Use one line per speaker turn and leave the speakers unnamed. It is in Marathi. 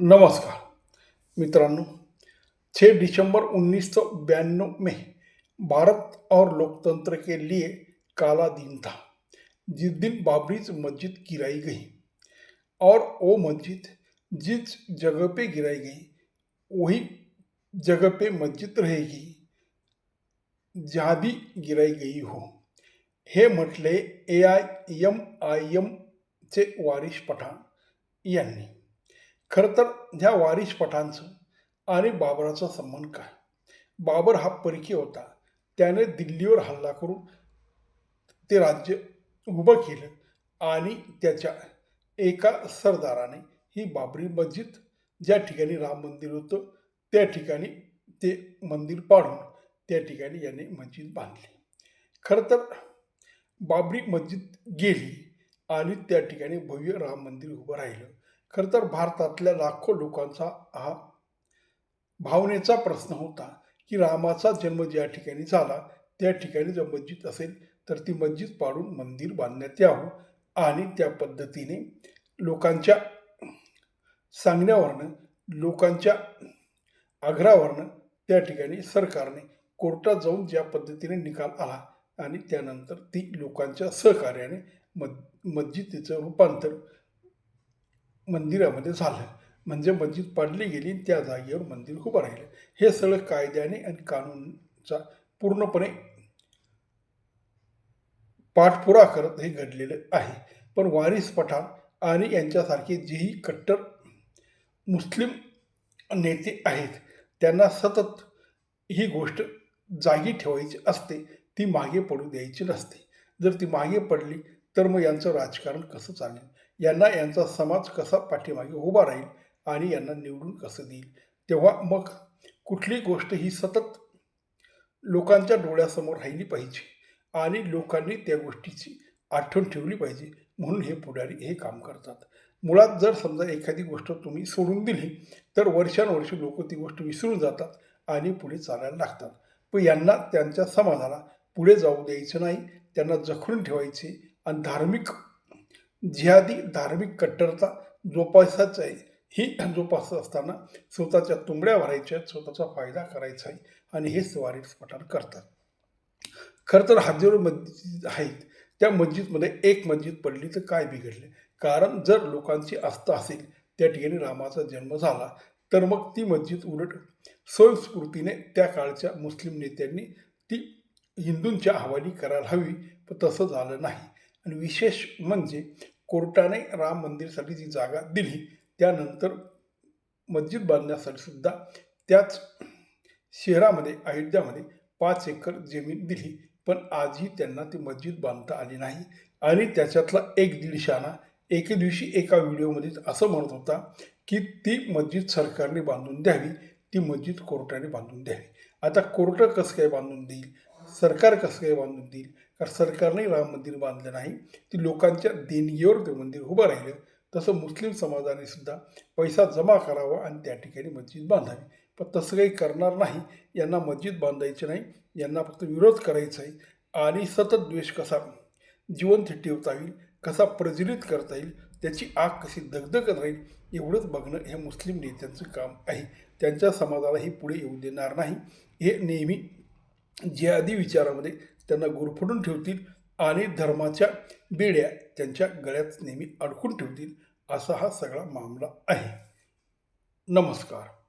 नमस्कार. मित्रांनो छः दिसंबर उन्नीस सौ बयानवे में भारत और लोकतंत्र के लिए काला दिन था. जिस दिन बाबरी मस्जिद गिराई गई और वो मस्जिद जिस जगह पे गिराई गई वही जगह पे मस्जिद रहेगी जहाँ भी गिराई गई हो। हे म्हटले ए आय एम आय एमचे वारिश पठाण यांनी. खरं तर ह्या वारिश पठाणचं आणि बाबराचा संबंध काय? बाबर हा परकीय होता. त्याने दिल्लीवर हल्ला करून ते राज्य उभं केलं आणि त्याच्या एका सरदाराने ही बाबरी मस्जिद ज्या ठिकाणी राम मंदिर होतं त्या ठिकाणी ते मंदिर पाडून त्या ठिकाणी याने मस्जिद बांधली. खरं तर बाबरी मस्जिद गेली आणि त्या ठिकाणी भव्य राम मंदिर उभं राहिलं. खरं तर भारतातल्या लाखो लोकांचा हा भावनेचा प्रश्न होता की रामाचा जन्म ज्या ठिकाणी झाला त्या ठिकाणी जर मस्जिद असेल तर ती मस्जिद पाडून मंदिर बांधण्यात यावं आणि त्या पद्धतीने लोकांच्या सांगण्यावरनं लोकांच्या आग्रहावरनं त्या ठिकाणी सरकारने कोर्टात जाऊन ज्या पद्धतीने निकाल आला आणि त्यानंतर ती लोकांच्या सहकार्याने मद मस्जिदीचं रूपांतर मंदिरामध्ये झालं. म्हणजे मस्जिद पाडली गेली त्या जागेवर मंदिर उभं राहिलं. हे सगळं कायद्याने आणि कानूनचा पूर्णपणे पाठपुरा करत हे घडलेलं आहे. पण वारिस पठाण आणि यांच्यासारखे जेही कट्टर मुस्लिम नेते आहेत त्यांना सतत ही गोष्ट जागी ठेवायची असते ती मागे पडू द्यायची नसते. जर ती मागे पडली तर मग यांचं राजकारण कसं चालेल? यांना यांचा समाज कसा पाठीमागे उभा राहील आणि यांना निवडून कसं देईल? तेव्हा मग कुठली गोष्ट ही सतत लोकांच्या डोळ्यासमोर राहिली पाहिजे आणि लोकांनी त्या गोष्टीची आठवण ठेवली पाहिजे म्हणून हे पुढारी हे काम करतात. मुळात जर समजा एखादी गोष्ट तुम्ही सोडून दिली तर वर्षानुवर्ष लोक ती गोष्ट विसरून जातात आणि पुढे चालायला लागतात. पण यांना त्यांच्या समाजाला पुढे जाऊ द्यायचं नाही त्यांना जखडून ठेवायचे आणि धार्मिक जिहादी धार्मिक कट्टरता जोपासायचा आहे. ही जोपासत असताना स्वतःच्या तुंबड्या भरायच्या स्वतःचा फायदा करायचा आहे आणि हे स्वारीस पठाण करतात. खरं तर हजारो मस्जिद आहेत. त्या मस्जिदमध्ये एक मस्जिद पडली तर काय बिघडले? कारण जर लोकांची आस्था असेल त्या ठिकाणी रामाचा जन्म झाला तर मग ती मस्जिद उलट स्वयंस्फूर्तीने त्या काळच्या मुस्लिम नेत्यांनी ती हिंदूंच्या हवाली करायला हवी पण तसं झालं नाही. आणि विशेष म्हणजे कोर्टाने राम मंदिरसाठी जी जागा दिली त्यानंतर मस्जिद बांधण्यासाठी सुद्धा त्याच शहरामध्ये अयोध्यामध्ये पाच एकर जमीन दिली. पण आजही त्यांना ती मस्जिद बांधता आली नाही. आणि त्याच्यातला एक दीडशाना एके दिवशी एका व्हिडिओमध्ये असं म्हणत होता की ती मस्जिद सरकारने बांधून द्यावी ती मस्जिद कोर्टाने बांधून द्यावी. आता कोर्ट कसं काय बांधून देईल? सरकार कसं काय बांधून देईल? कारण सरकारने राम मंदिर बांधलं नाही ती लोकांच्या देणगीवर ते मंदिर उभं राहिलं. तसं मुस्लिम समाजाने सुद्धा पैसा जमा करावा आणि त्या ठिकाणी मस्जिद बांधावी. पण तसं काही करणार नाही. यांना मस्जिद बांधायची नाही. यांना फक्त विरोध करायचा आहे. आणि सतत द्वेष कसा जिवंत ठेवता येईल कसा प्रज्वलित करता येईल त्याची आग कशी दगदगत राहील एवढंच बघणं हे मुस्लिम नेत्यांचं काम आहे. त्यांच्या समाजालाही पुढे येऊ देणार नाही. हे नेहमी जिहादी विचारामध्ये त्यांना गुरफडून ठेवतील आणि धर्माच्या बेड्या त्यांच्या गळ्यात नेहमी अडकून ठेवतील असा हा सगळा मामला आहे. नमस्कार.